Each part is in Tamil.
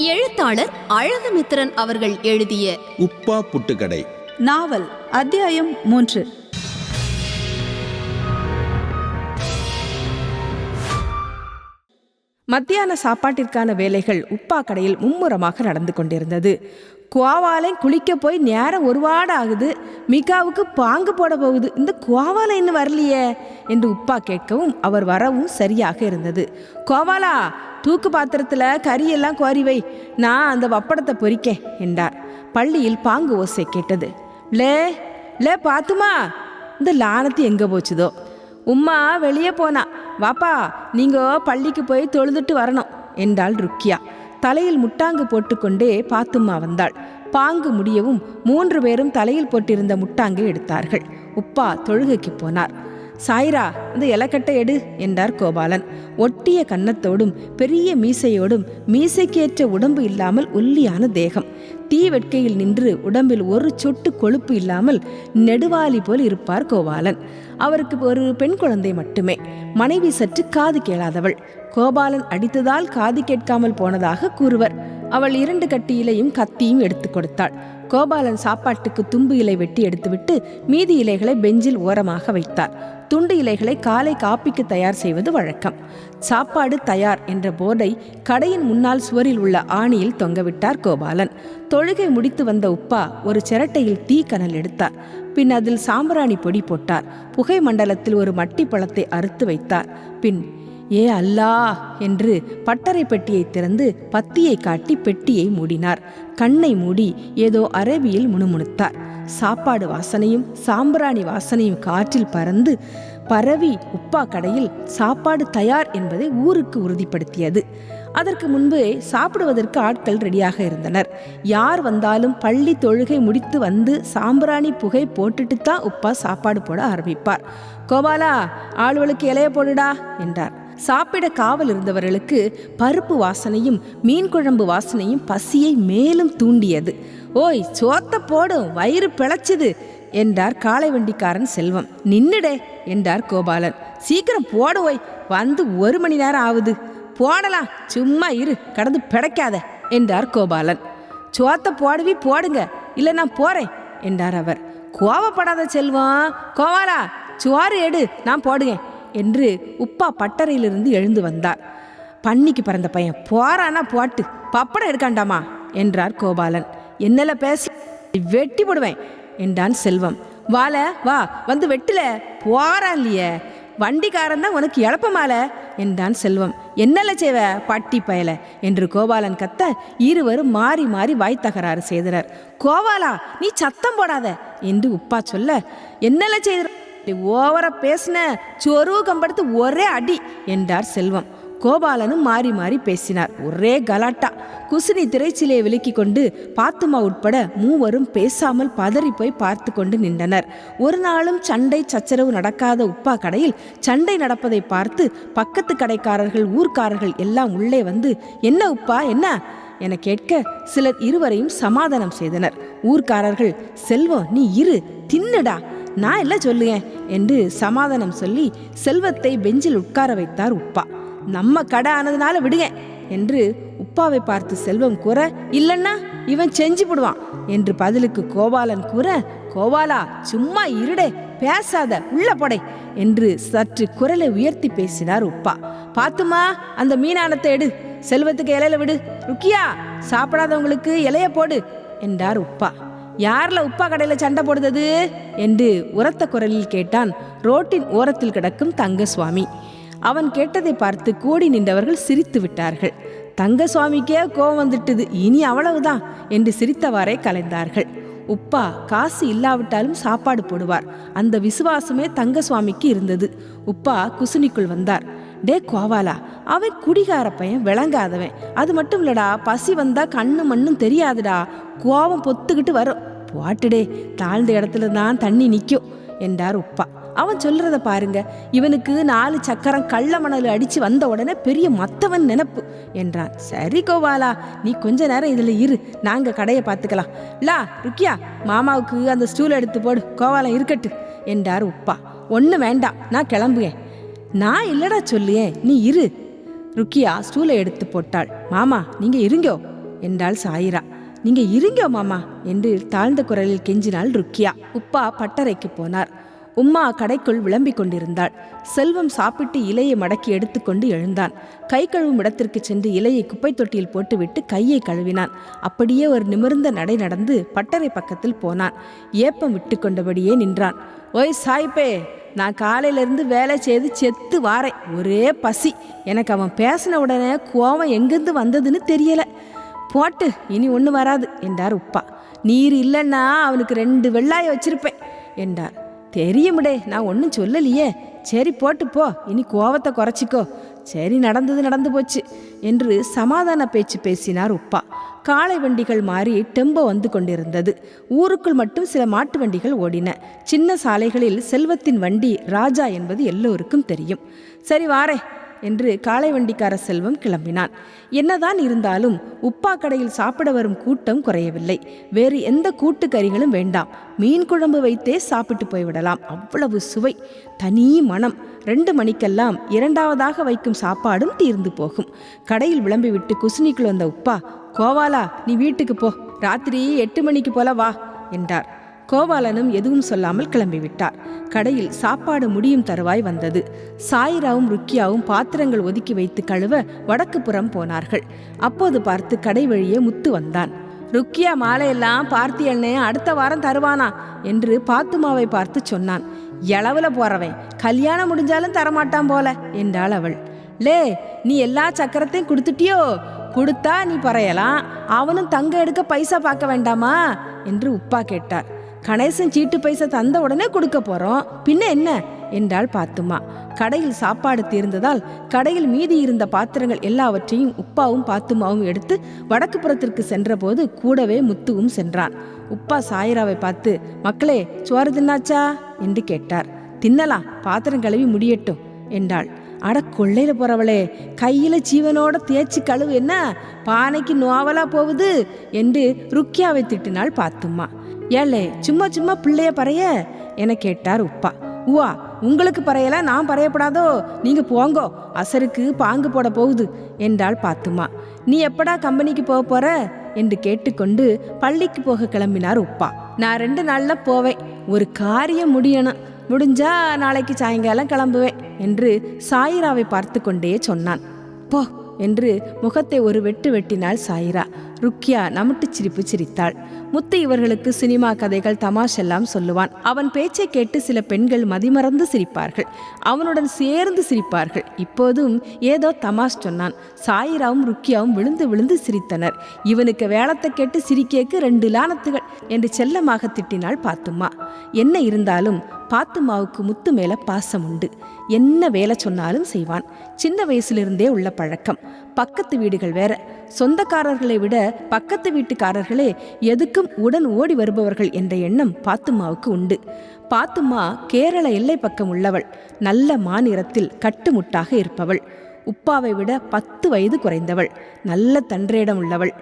எழுத்தாளர் அழகுமித்திரன் அவர்கள் எழுதிய உப்பா புட்டுக்கடை. நாவல் அத்தியாயம் மூன்று. மத்தியான சாப்பாட்டிற்கான வேலைகள் உப்பா கடையில் மும்முரமாக நடந்து கொண்டிருந்தது. குவாவாலை குளிக்க போய் நேரம் ஒரு வாரம் ஆகுது. மிகாவுக்கு பாங்கு போட போகுது. இந்த குவாவாலை இன்னும் வரலையே என்று உப்பா கேட்கவும் அவர் வரவும் சரியாக இருந்தது. கோவாலா தூக்கு பாத்திரத்தில் கறியெல்லாம் கோரி வை. நான் அந்த வப்படத்தை பொறிக்கேன் என்றார். பள்ளியில் பாங்கு ஓசை கேட்டது. லே லே பாத்துமா இந்த லானத்து எங்கே போச்சுதோ? உம்மா வெளியே போனா வாப்பா நீங்க பள்ளிக்கு போய் தொழுதுட்டு வரணும் என்றாள் ருக்கியா. தலையில் முட்டாங்கு போட்டுக்கொண்டே பாத்தும்மா வந்தாள். பாங்கு முடியவும் மூன்று பேரும் தலையில் போட்டிருந்த முட்டாங்கை எடுத்தார்கள். உப்பா தொழுகைக்கு போனார். சாய்ரா அந்த இலக்கட்டை எடு என்றார் கோபாலன். ஒட்டிய கன்னத்தோடும் பெரிய மீசையோடும் மீசைக்கேற்ற உடம்பு இல்லாமல் ஒல்லியான தேகம். தீ வெட்கையில் நின்று உடம்பில் ஒரு சொட்டு கொழுப்பு இல்லாமல் நெடுவாலி போல் இருப்பார் கோபாலன். அவருக்கு ஒரு பெண் குழந்தை மட்டுமே. மனைவி சற்று காது கேளாதவள். கோபாலன் அடித்ததால் காது கேட்காமல் போனதாக கூறுவர். அவள் இரண்டு கட்டி இலையும் கத்தியும் எடுத்து கொடுத்தாள். கோபாலன் சாப்பாட்டுக்கு தும்பு இலை வெட்டி எடுத்துவிட்டு மீதி இலைகளை பெஞ்சில் ஓரமாக வைத்தார். துண்டு இலைகளை காலை காப்பிக்கு தயார் செய்வது வழக்கம். சாப்பாடு தயார் என்ற போர்டை கடையின் முன்னால் சுவரில் உள்ள ஆணியில் தொங்கவிட்டார் கோபாலன். தொழுகை முடித்து வந்த உப்பா ஒரு சிரட்டையில் தீ கனல் எடுத்தார். பின் அதில் சாம்பிராணி பொடி போட்டார். புகை மண்டலத்தில் ஒரு மட்டி பழத்தை அறுத்து வைத்தார். பின் ஏ அல்லா என்று பட்டறை பெட்டியை திறந்து பத்தியை காட்டி பெட்டியை மூடினார். கண்ணை மூடி ஏதோ அரபியில் முணுமுணுத்தார். சாப்பாடு வாசனையும் சாம்பிராணி வாசனையும் காற்றில் பறந்து பரவி உப்பா கடையில் சாப்பாடு தயார் என்பதை ஊருக்கு உறுதிப்படுத்தியது. அதற்கு முன்பு சாப்பிடுவதற்கு ஆட்கள் ரெடியாக இருந்தனர். யார் வந்தாலும் பள்ளி தொழுகை முடித்து வந்து சாம்பிராணி புகை போட்டுட்டு தான் உப்பா சாப்பாடு போட ஆரம்பிப்பார். கோபாலா ஆளுவளுக்கு இலைய போடுடா என்றார். சாப்பிட காவல் இருந்தவர்களுக்கு பருப்பு வாசனையும் மீன் குழம்பு வாசனையும் பசியை மேலும் தூண்டியது. ஓய் சோத்த போடும் வயிறு பிழைச்சுது என்றார் காளை வண்டிக்காரன் செல்வம். நின்னுடே என்றார் கோபாலன். சீக்கிரம் போடு ஓய் வந்து ஒரு மணி நேரம் ஆகுது போடலாம் சும்மா இரு கடந்து பிடைக்காத என்றார் கோபாலன். சோத்த போடுவி போடுங்க இல்லை நான் போறேன் என்றார் அவர். கோவப்படாத செல்வம் கோவாலா சோறு எடு நான் போடுங்க என்று உப்பா பட்டறையிலிருந்து எழுந்து வந்தார். பன்னிக்கு பிறந்த பையன் போறானா போட்டு பப்படம் எடுக்காண்டாமா? என்றார் கோபாலன். என்னல பேச வெட்டி போடுவேன் என்றான் செல்வம். வால வா வந்து வெட்டில போறான் இல்லையே வண்டிக்காரன் தான் உனக்கு இழப்பமால? என்றான் செல்வம். என்னல செய்வ பட்டி பயல? என்று கோபாலன் கத்த இருவரும் மாறி மாறி வாய் தகராறு செய்தனர். கோபாலா நீ சத்தம் போடாத என்று உப்பா சொல்ல என்னல செய்த ஓவரா பேசின சொரூகம் கம்படுத்து ஒரே அடி என்றார் செல்வம். கோபாலனும் மாறி மாறி பேசினார். ஒரே கலாட்டா. குசினி திரைச்சிலையை விலக்கி கொண்டு பாத்துமா உட்பட மூவரும் பேசாமல் பதறி போய் பார்த்து கொண்டு நின்றனர். ஒரு நாளும் சண்டை சச்சரவு நடக்காத உப்பா கடையில் சண்டை நடப்பதை பார்த்து பக்கத்து கடைக்காரர்கள் ஊர்க்காரர்கள் எல்லாம் உள்ளே வந்து என்ன உப்பா என்ன? என கேட்க சிலர் இருவரையும் சமாதானம் செய்தனர். ஊர்க்காரர்கள் செல்வம் நீ இரு தின்னுடா. நான் இல்லை சொல்லுவேன் என்று சமாதானம் சொல்லி செல்வத்தை பெஞ்சில் உட்கார வைத்தார் உப்பா. நம்ம கடை ஆனதுனால விடுங்க என்று உப்பாவை பார்த்து செல்வம் கூற இல்லைன்னா இவன் செஞ்சு விடுவான் என்று பதிலுக்கு கோபாலன் கூற கோபாலா சும்மா இருடே பேசாத உள்ள படை என்று சற்று குரலை உயர்த்தி பேசினார் உப்பா. பாத்துமா அந்த மீனானத்தை எடு செல்வத்துக்கு இலையில விடு. ருக்கியா சாப்பிடாதவங்களுக்கு இலைய போடு என்றார் உப்பா. யார்ல உப்பா கடையில சண்டை போடுதது? என்று உரத்த குரலில் கேட்டான் ரோட்டின் ஓரத்தில் கிடக்கும் தங்கசுவாமி. அவன் கேட்டதை பார்த்து கூடி நின்றவர்கள் சிரித்து விட்டார்கள். தங்கசுவாமிக்கே கோவம் வந்துட்டுது இனி அவ்வளவுதான் என்று சிரித்தவாறே கலைந்தார்கள். உப்பா காசு இல்லாவிட்டாலும் சாப்பாடு போடுவார் அந்த விசுவாசமே தங்கசுவாமிக்கு இருந்தது. உப்பா குசுனிக்குள் வந்தார் டே கோவாலா அவன் குடிகார பையன் விளங்காதவன். அது மட்டும் இல்லடா பசி வந்தா கண்ணு மண்ணும் தெரியாதுடா. கோவம் பொத்துக்கிட்டு வரும். போட்டுடே தாழ்ந்த இடத்துல தான் தண்ணி நிற்கும் என்றார் உப்பா. அவன் சொல்றத பாருங்க இவனுக்கு நாலு சக்கரம் கள்ள மணல் அடிச்சு வந்த உடனே பெரிய மத்தவன் நினப்பு என்றான். சரி கோபாலா நீ கொஞ்ச நேரம் இதில் இரு நாங்க கடையை பார்த்துக்கலாம். லா ருக்கியா மாமாவுக்கு அந்த ஸ்டூல் எடுத்து போடு கோவாலம் இருக்கட்டு என்றார் உப்பா. ஒன்று வேண்டாம் நான் கிளம்புவேன். நான் இல்லடா சொல்லியேன் நீ இரு. ருக்கியா ஸ்டூலை எடுத்து போட்டாள். மாமா நீங்க இருங்கோ என்றாள் சாயிரா. நீங்க இருங்க மாமா என்று தாழ்ந்த குரலில் கெஞ்சினாள் ருக்கியா. உப்பா பட்டறைக்கு போனார். உம்மா கடைக்குள் விளம்பிக் கொண்டிருந்தாள். செல்வம் சாப்பிட்டு இலையை மடக்கி எடுத்துக்கொண்டு எழுந்தான். கை கழுவும் இடத்திற்கு சென்று இலையை குப்பை தொட்டியில் போட்டுவிட்டு கையை கழுவினான். அப்படியே ஒரு நிமிர்ந்த நடை நடந்து பட்டறை பக்கத்தில் போனான். ஏப்பம் விட்டு கொண்டபடியே நின்றான். ஓய் சாய்ப்பே நான் காலையிலேருந்து வேலை செய்து செத்து வாரேன். ஒரே பசி. எனக்கு அவன் பேசின உடனே கோவம் எங்கேருந்து வந்ததுன்னு தெரியலை. போட்டு இனி ஒன்று வராது என்றார் உப்பா. நீர் இல்லைன்னா அவனுக்கு ரெண்டு வெள்ளாய வச்சிருப்பேன் என்றார். தெரியுமுடே நான் ஒன்றும் சொல்லலையே. சரி போட்டு போ இனி கோவத்தை குறைச்சிக்கோ. சரி நடந்தது நடந்து போச்சு என்று சமாதான பேச்சு பேசினார் உப்பா. காளை வண்டிகள் மாறி டெம்போ வந்து கொண்டிருந்தது. ஊருக்குள் மட்டும் சில மாட்டு வண்டிகள் ஓடின. சின்ன சாலைகளில் செல்வத்தின் வண்டி ராஜா என்பது எல்லோருக்கும் தெரியும். சரி வாரே என்று காளை வண்டிக்கார செல்வம் கிளம்பினான். என்னதான் இருந்தாலும் உப்பா கடையில் சாப்பிட வரும் கூட்டம் குறையவில்லை. வேறு எந்த கூட்டுக்கறிகளும் வேண்டாம். மீன் குழம்பு வைத்தே சாப்பிட்டு போய்விடலாம். அவ்வளவு சுவை. தனி மனம். ரெண்டு மணிக்கெல்லாம் இரண்டாவதாக வைக்கும் சாப்பாடும் தீர்ந்து போகும். கடையில் விளம்பிவிட்டு குசினிக்குள் வந்த உப்பா கோவாலா நீ வீட்டுக்கு போ. ராத்திரி எட்டு மணிக்கு போல வா என்றார். கோபாலனும் எதுவும் சொல்லாமல் கிளம்பிவிட்டார். கடையில் சாப்பாடு முடியும் தருவாய் வந்தது. சாயிராவும் ருக்கியாவும் பாத்திரங்கள் ஒதுக்கி வைத்து கழுவ வடக்கு புறம் போனார்கள். அப்போது பார்த்து கடை வழியே முத்து வந்தான். ருக்கியா மாலையெல்லாம் பார்த்தியண்ணே அடுத்த வாரம் தருவானா? என்று பாத்துமாவை பார்த்து சொன்னான். எளவுல போறவன் கல்யாணம் முடிஞ்சாலும் தரமாட்டான் போல என்றாள் அவள். லே நீ எல்லா சக்கரத்தையும் கொடுத்துட்டியோ? கொடுத்தா நீ பறையலாம். அவனும் தங்க எடுக்க பைசா பார்க்க வேண்டாமா? என்று உப்பா கேட்டார். கணேசன் சீட்டு பைசா தந்த உடனே கொடுக்க போறோம். பின்ன என்ன? என்றாள் பாத்துமா. கடையில் சாப்பாடு தீர்ந்ததால் கடையில் மீதி இருந்த பாத்திரங்கள் எல்லாவற்றையும் உப்பாவும் பாத்துமாவும் எடுத்து வடக்கு புறத்திற்கு சென்றபோது கூடவே முத்துவும் சென்றான். உப்பா சாயிராவை பார்த்து மக்களே சோறு தின்னாச்சா? என்று கேட்டார். தின்னலாம் பாத்திரம் கழுவி முடியட்டும் என்றாள். அட கொள்ளையில போறவளே கையில ஜீவனோட தேய்ச்சி கழுவு என்ன? பானைக்கு நோவலா போகுது? என்று ருக்கியாவை திட்டினாள் பாத்தும்மா ஏழே சும்மா சும்மா பிள்ளைய பறைய? என கேட்டார் உப்பா. உவா உங்களுக்கு பறையல? நான் பறையப்படாதோ? நீங்க போங்கோ. அசருக்கு பாங்கு போட போகுது என்றாள் பாத்துமா. நீ எப்படா கம்பெனிக்கு போக போற? என்று கேட்டுக்கொண்டு பள்ளிக்கு போக கிளம்பினார் உப்பா. நான் ரெண்டு நாள்ல போவேன். ஒரு காரியம் முடியணும். முடிஞ்சா நாளைக்கு சாயங்காலம் கிளம்புவேன் என்று சாயிராவை பார்த்து கொண்டே சொன்னான். போ என்று முகத்தை ஒரு வெட்டு வெட்டினாள் சாயிரா. ருக்கியா நமட்டு சிரிப்பு சிரித்தாள். முத்து இவர்களுக்கு சினிமா கதைகள் தமாஷெல்லாம் சொல்லுவான். அவன் பேச்சை கேட்டு சில பெண்கள் மதிமறந்து சிரிப்பார்கள். அவனுடன் சேர்ந்து சிரிப்பார்கள். இப்போதும் ஏதோ தமாஷ் சொன்னான். சாயிராவும் ருக்கியாவும் விழுந்து விழுந்து சிரித்தனர். இவனுக்கு வேளத்தை கேட்டு சிரிக்கேக்கு ரெண்டு லானத்துகள் என்று செல்லமாக திட்டினாள் பாத்துமா என்ன இருந்தாலும் பாத்துமாவுக்கு முத்து மேல பாசம் உண்டு. என்ன வேலை சொன்னாலும் செய்வான். சின்ன வயசுலிருந்தே உள்ள பழக்கம். பக்கத்து வீடுகள் வேற. சொந்தக்காரர்களை விட பக்கத்து வீட்டுக்காரர்களே எதுக்கும் உடன் ஓடி வருபவர்கள் என்ற எண்ணம் பாத்துமாவுக்கு உண்டு. பாத்துமா கேரள எல்லை பக்கம் உள்ளவள். நல்ல மாநிறத்தில் கட்டுமுட்டாக இருப்பவள். உப்பாவை விட பத்து வயது குறைந்தவள். நல்ல தன்றேடம் உள்ளவள்.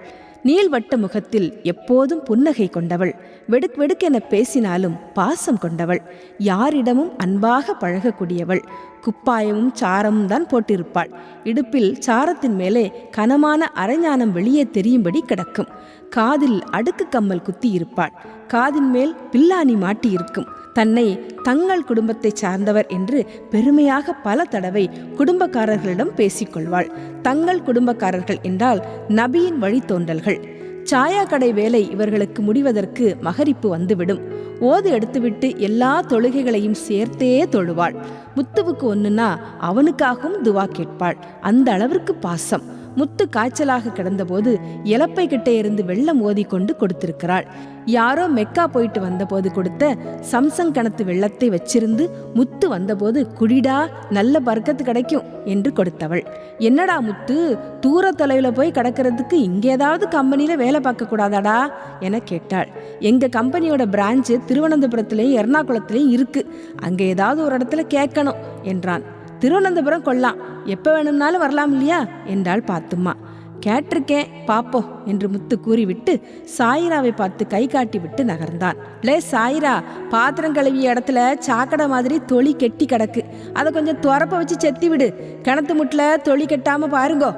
நீள்வட்ட முகத்தில் எப்போதும் புன்னகை கொண்டவள். வெடுக் வெடுக்கென பேசினாலும் பாசம் கொண்டவள். யாரிடமும் அன்பாக பழகக்கூடியவள். குப்பாயமும் சாரமும் தான் போட்டிருப்பாள். இடுப்பில் சாரத்தின் மேலே கனமான அரைஞானம் வெளியே தெரியும்படி கிடக்கும். காதில் அடுக்கு கம்மல் குத்தி இருப்பாள் காதின் மேல் பில்லாணி மாட்டி இருக்கும் தன்னை தங்கள் குடும்பத்தைச் சார்ந்தவர் என்று பெருமையாக பல தடவை குடும்பக்காரர்களிடம் பேசிக்கொள்வாள். தங்கள் குடும்பக்காரர்கள் என்றால் நபியின் வழித்தோன்றல்கள். சாயா கடை வேலை இவர்களுக்கு முடிவதற்கு மகரிப்பு வந்துவிடும். ஓது எடுத்துவிட்டு எல்லா தொழுகைகளையும் சேர்த்தே தொழுவாள். முத்துவுக்கு ஒன்றுனா அவனுக்காகவும் துவா கேட்பாள். அந்த அளவிற்கு பாசம். முத்து காய்ச்சலாக கிடந்தபோது இலப்பை கிட்டே இருந்து வெள்ளம் ஓதிக்கொண்டு கொடுத்திருக்கிறாள். யாரோ மெக்கா போயிட்டு வந்தபோது கொடுத்த சம்சங் கணத்து வெள்ளத்தை வச்சிருந்து முத்து வந்தபோது குடிடா நல்ல பர்க்கத்து கிடைக்கும் என்று கொடுத்தவள். என்னடா முத்து தூர தொலைவில் போய் கிடக்கிறதுக்கு இங்கே ஏதாவது கம்பெனியில வேலை பார்க்க கூடாதாடா? என கேட்டாள். எங்க கம்பெனியோட பிரான்ச்சு திருவனந்தபுரத்துலேயும் எர்ணாகுளத்துலேயும் இருக்கு. அங்கே ஏதாவது ஒரு இடத்துல கேட்கணும் என்றான். திருவனந்தபுரம் கொள்ளலாம் எப்போ வேணும்னாலும் வரலாம் இல்லையா? என்றாள் பாத்தும்மா. கேட்டிருக்கேன் பாப்போ என்று முத்து கூறிவிட்டு சாயிராவை பார்த்து கை காட்டி விட்டு நகர்ந்தான். லே சாயிரா பாத்திரம் கழுவிய இடத்துல சாக்கடை மாதிரி தொளி கெட்டி கிடக்கு. அதை கொஞ்சம் துறப்ப வச்சு செத்தி விடு கிணத்து முட்டில் தொளி கெட்டாமல் பாருங்கோ.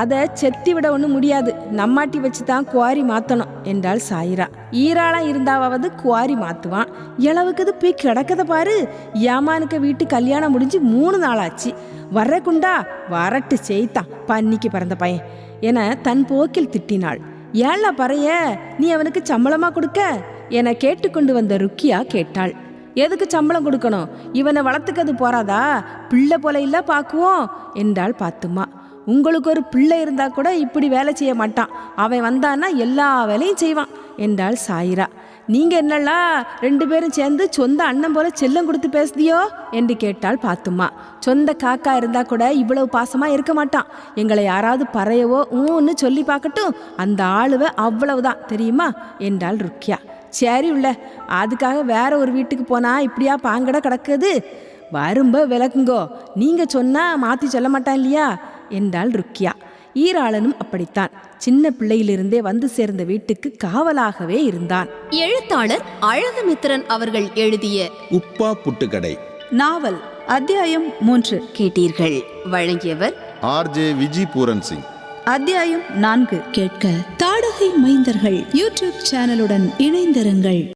அதை செத்தி விட ஒன்றும் முடியாது. நம்மாட்டி வச்சு தான் குவாரி மாற்றணும் என்றாள் சாயிரா. ஈராளாக இருந்தாவது குவாரி மாற்றுவான் இளவுக்குது போய் கிடக்கத பாரு. ஏமானுக்க வீட்டு கல்யாணம் முடிஞ்சு மூணு நாள் ஆச்சு வரக்குண்டா வரட்டு செய்தான் பன்னிக்கு பிறந்த பையன் என தன் போக்கில் திட்டினாள். ஏழா பறைய? நீ அவனுக்கு சம்பளமாக கொடுக்க? என கேட்டுக்கொண்டு வந்த ருக்கியா கேட்டாள். எதுக்கு சம்பளம் கொடுக்கணும்? இவனை வளர்த்துக்கிறது போறாதா? பிள்ளை போல இல்லை பார்க்குவோம் என்றாள் பாத்துமா. உங்களுக்கு ஒரு பிள்ளை இருந்தா கூட இப்படி வேலை செய்ய மாட்டான். அவன் வந்தான்னா எல்லா வேலையும் செய்வான் என்றாள் சாயிரா. நீங்க என்னல்லா ரெண்டு பேரும் சேர்ந்து சொந்த அண்ணன் போல செல்லம் கொடுத்து பேசுதியோ? என்று கேட்டாள் பாத்துமா. சொந்த காக்கா இருந்தா கூட இவ்வளவு பாசமா இருக்க மாட்டான். எங்களை யாராவது பறையவோ ஊன்னு சொல்லி பார்க்கட்டும் அந்த ஆளுவ அவ்வளவுதான் தெரியுமா? என்றாள் ருக்கியா. சரி உள்ள அதுக்காக வேற ஒரு வீட்டுக்கு போனா இப்படியா பாங்கட கிடக்குது? வரும்ப விளக்குங்கோ. நீங்க சொன்னா மாத்தி சொல்ல மாட்டான் இல்லையா? என்றாள் ருக்கியா. ஈராளனும் அப்படித்தான். சின்ன பிள்ளையிலிருந்தே வந்து சேர்ந்த வீட்டுக்கு காவலாகவே இருந்தான். எழுத்தாளர் அழகுமித்திரன் அவர்கள் எழுதிய உப்பா புட்டுக்கடை. நாவல் அத்தியாயம் மூன்று கேட்டீர்கள். வழங்கியவர் ஆர்ஜே விஜி பூரன் சிங். அத்தியாயம் நான்கு கேட்க. தாடகை மைந்தர்கள் யூடியூப் சேனலுடன் இணைந்திருங்கள்.